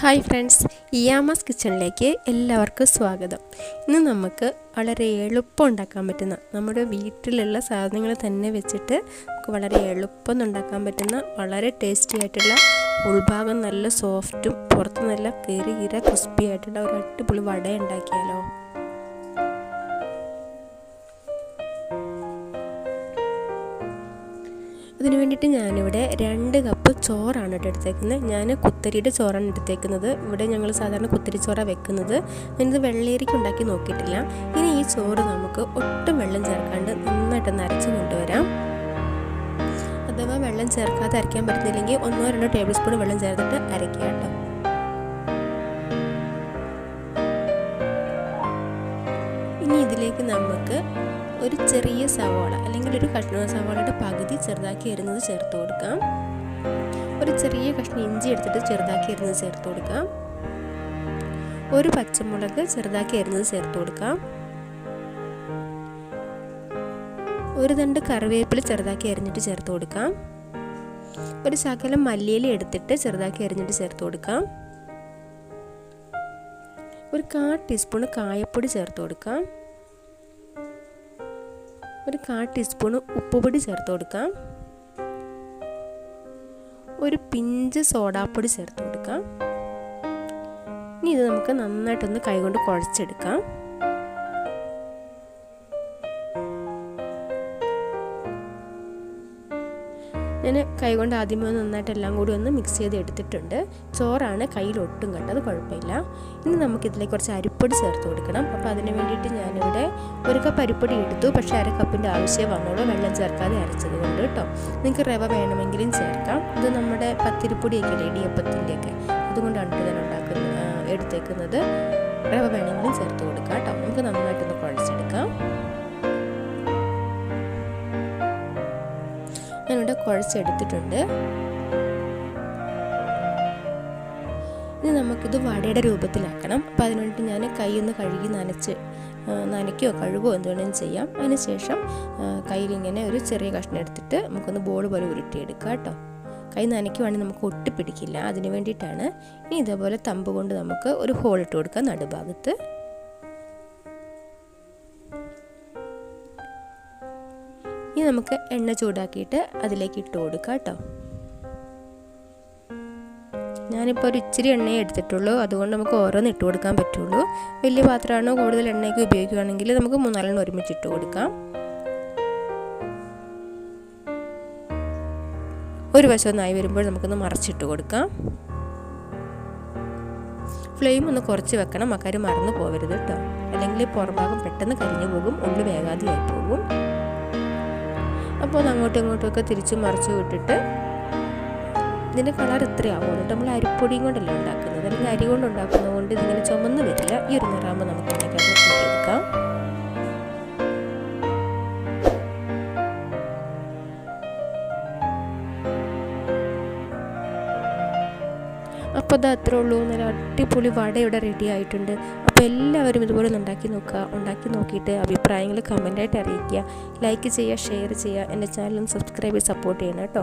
Hi friends ഇയാമസ് കിച്ചണിലേക്ക് എല്ലാവർക്കും സ്വാഗതം. ഇന്ന് നമുക്ക് വളരെ എളുപ്പം ഉണ്ടാക്കാൻ പറ്റുന്ന നമ്മുടെ വീട്ടിലുള്ള സാധനങ്ങൾ തന്നെ വെച്ചിട്ട് നമുക്ക് വളരെ എളുപ്പം ഉണ്ടാക്കാൻ പറ്റുന്ന വളരെ ടേസ്റ്റി ആയിട്ടുള്ള ഉൾഭാഗം നല്ല സോഫ്റ്റും പുറത്ത് നല്ല കീറി കീര ക്രിസ്പി ആയിട്ടുള്ള ഒരു അടിപൊളി വട ഉണ്ടാക്കിയാലോ? വേണ്ടിയിട്ട് ഞാനിവിടെ രണ്ട് കപ്പ് ചോറാണ് കേട്ടോ എടുത്തേക്കുന്നത്. ഞാൻ കുത്തരിയുടെ ചോറാണ് എടുത്തേക്കുന്നത്. ഇവിടെ ഞങ്ങൾ സാധാരണ കുത്തരി ചോറാണ് വെക്കുന്നത്. ഞാനിത് വെള്ളേരിക്ക് ഉണ്ടാക്കി നോക്കിയിട്ടില്ല. ഇനി ഈ ചോറ് നമുക്ക് ഒട്ടും വെള്ളം ചേർക്കാണ്ട് നന്നായിട്ടൊന്ന് അരച്ച് കൊണ്ടുവരാം. അഥവാ വെള്ളം ചേർക്കാതെ അരയ്ക്കാൻ പറ്റുന്നില്ലെങ്കിൽ ഒന്നോ രണ്ടോ ടേബിൾ സ്പൂൺ വെള്ളം ചേർത്തിട്ട് അരയ്ക്കുക കേട്ടോ. ഇനി ഇതിലേക്ക് നമുക്ക് ഒരു ചെറിയ സവാള അല്ലെങ്കിൽ ഒരു കഷ്ണ സവാളയുടെ പകുതി ചെറുതാക്കി അരിഞ്ഞത് ചേർത്ത് കൊടുക്കാം. ഒരു ചെറിയ കഷ്ണം ഇഞ്ചി എടുത്തിട്ട് ചെറുതാക്കി അരിഞ്ഞത് ചേർത്ത് കൊടുക്കാം. ഒരു പച്ചമുളക് ചെറുതാക്കി അരിഞ്ഞത് ചേർത്ത് കൊടുക്കാം. ഒരു തണ്ട് കറിവേപ്പില ചെറുതാക്കി അരിഞ്ഞിട്ട് ചേർത്ത് കൊടുക്കാം. ഒരു ശകലം മല്ലിയില എടുത്തിട്ട് ചെറുതാക്കി അരിഞ്ഞിട്ട് ചേർത്ത് കൊടുക്കാം. ഒരു കാ ടീസ്പൂൺ കായപ്പൊടി ചേർത്ത് കൊടുക്കാം. ഒരു കാ ടീസ്പൂൺ ഉപ്പുപൊടി ചേർത്ത് കൊടുക്കാം. ഒരു പിഞ്ച് സോഡാപ്പൊടി ചേർത്ത് കൊടുക്കാം. ഇനി ഇത് നമുക്ക് നന്നായിട്ടൊന്ന് കൈകൊണ്ട് കുഴച്ചെടുക്കാം. ഞാൻ കൈകൊണ്ട് ആദ്യമേ നന്നായിട്ട് എല്ലാം കൂടി ഒന്ന് മിക്സ് ചെയ്ത് എടുത്തിട്ടുണ്ട്. ചോറാണ് കയ്യിൽ ഒട്ടും കണ്ടത് കുഴപ്പമില്ല. ഇനി നമുക്കിതിലേക്ക് കുറച്ച് അരിപ്പൊടി ചേർത്ത് കൊടുക്കണം. അപ്പോൾ അതിന് വേണ്ടിയിട്ട് ഞാനിവിടെ ഒരു കപ്പ് അരിപ്പൊടി എടുത്തു. പക്ഷേ അര കപ്പിന്റെ ആവശ്യം വന്നോളൂ വെള്ളം ചേർക്കാതെ അരച്ചത് കൊണ്ട് കേട്ടോ. നിങ്ങൾക്ക് റവ വേണമെങ്കിലും ചേർക്കാം. ഇത് നമ്മുടെ പത്തിരിപ്പൊടിയൊക്കെ അല്ലേ ഇടിയപ്പത്തിന്റെയൊക്കെ? അതുകൊണ്ടാണ് ഞാൻ ഉണ്ടാക്കുന്നത് എടുത്തേക്കുന്നത്. റവ വേണമെങ്കിലും ചേർത്ത് കൊടുക്കാം കേട്ടോ. നമുക്ക് നന്നായിട്ടൊന്ന് കുഴച്ചെടുത്തിട്ടുണ്ട്. ഇനി നമുക്കിത് വടയുടെ രൂപത്തിലാക്കണം. അപ്പോൾ അതിനുവേണ്ടി ഞാൻ കൈ ഒന്ന് കഴുകി നനച്ച് നനയ്ക്കോ കഴുകോ എന്ത് വേണമെങ്കിലും ചെയ്യാം. അതിനുശേഷം കയ്യിലിങ്ങനെ ഒരു ചെറിയ കഷ്ണം എടുത്തിട്ട് നമുക്കൊന്ന് ബോൾ പോലെ ഉരുട്ടിയെടുക്കുക കേട്ടോ. കൈ നനയ്ക്കുവാണെങ്കിൽ നമുക്ക് ഒട്ടിപ്പിടിക്കില്ല അതിന് വേണ്ടിയിട്ടാണ്. ഇനി ഇതേപോലെ തമ്പ് കൊണ്ട് നമുക്ക് ഒരു ഹോൾ ഇട്ട് കൊടുക്കാം നടുഭാഗത്ത്. ഇനി നമുക്ക് എണ്ണ ചൂടാക്കിയിട്ട് അതിലേക്ക് ഇട്ട് കൊടുക്കാം കേട്ടോ. ഞാനിപ്പോൾ ഒരു ഇച്ചിരി എണ്ണയെ എടുത്തിട്ടുള്ളൂ. അതുകൊണ്ട് നമുക്ക് ഓരോന്ന് ഇട്ട് കൊടുക്കാൻ പറ്റുള്ളൂ. വലിയ പാത്രമാണോ. കൂടുതൽ എണ്ണയൊക്കെ ഉപയോഗിക്കുകയാണെങ്കിൽ നമുക്ക് മൂന്നാലെണ്ണം ഒരുമിച്ച് ഇട്ട് കൊടുക്കാം. ഒരു വശം വരുമ്പോൾ നമുക്കൊന്ന് മറച്ചിട്ട് കൊടുക്കാം. ഫ്ലെയിം ഒന്ന് കുറച്ച് വെക്കണം. അക്കാര്യം മറന്നു പോകരുത് കേട്ടോ. അല്ലെങ്കിൽ പുറഭാഗം പെട്ടെന്ന് കരിഞ്ഞു പോകും. ഉള്ളു വേഗാതെയായി പോകും. അപ്പോൾ അങ്ങോട്ടും ഇങ്ങോട്ടുമൊക്കെ തിരിച്ച് മറിച്ച് വിട്ടിട്ട് ഇതിന്റെ കളർ ഇത്രയാവും. നമ്മൾ അരിപ്പൊടിയും കൊണ്ടല്ല ഉണ്ടാക്കുന്നത്? അല്ലെങ്കിൽ അരി കൊണ്ട് ഉണ്ടാക്കുന്നത് കൊണ്ട് ഇതിങ്ങനെ ചുമന്ന് വരില്ല. ഈ ഒരു നിറാകുമ്പോൾ നമുക്ക് അതിനകത്ത് ചെയ്തെടുക്കാം അപ്പോൾ അത് അത്രേ ഉള്ളൂ നല്ല അടിപൊളി വട ഇവിടെ റെഡി ആയിട്ടുണ്ട്. അപ്പോൾ എല്ലാവരും ഇതുപോലെ ഒന്ന് ഉണ്ടാക്കി നോക്കുക. ഉണ്ടാക്കി നോക്കിയിട്ട് അഭിപ്രായങ്ങൾ കമന്റായിട്ട് അറിയിക്കുക. ലൈക്ക് ചെയ്യുക ഷെയർ ചെയ്യുക. എന്റെ ചാനലും സബ്സ്ക്രൈബ് ചെയ്ത് സപ്പോർട്ട് ചെയ്യണം കേട്ടോ.